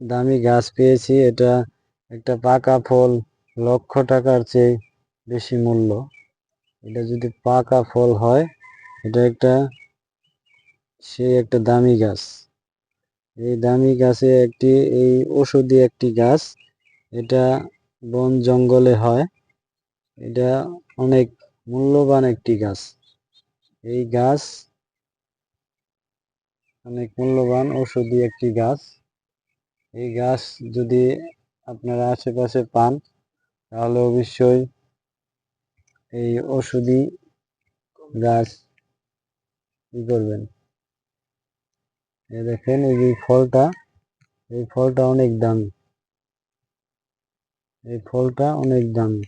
দামি গাছ পেয়েছি। এটা একটা পাকা ফল, লক্ষ টাকার চেয়ে বেশি মূল্য। এটা যদি পাকা ফল হয়, এটা একটা, সে একটা দামি গাছ। এই দামি গাছে একটি, এই ওষুধি একটি গাছ। এটা বন জঙ্গলে হয়। এটা অনেক মূল্যবান একটি গাছ। এই গাছ অনেক মূল্যবান ঔষধি একটি গাছ। এই গাছ যদি আপনারা আশেপাশে পান, তাহলে অবশ্যই এই ওষুধি গাছ কি করবেন? এই দেখেন, এই যে ফলটা, এই ফলটা অনেক দামি। এই ফলটা অনেক দামি।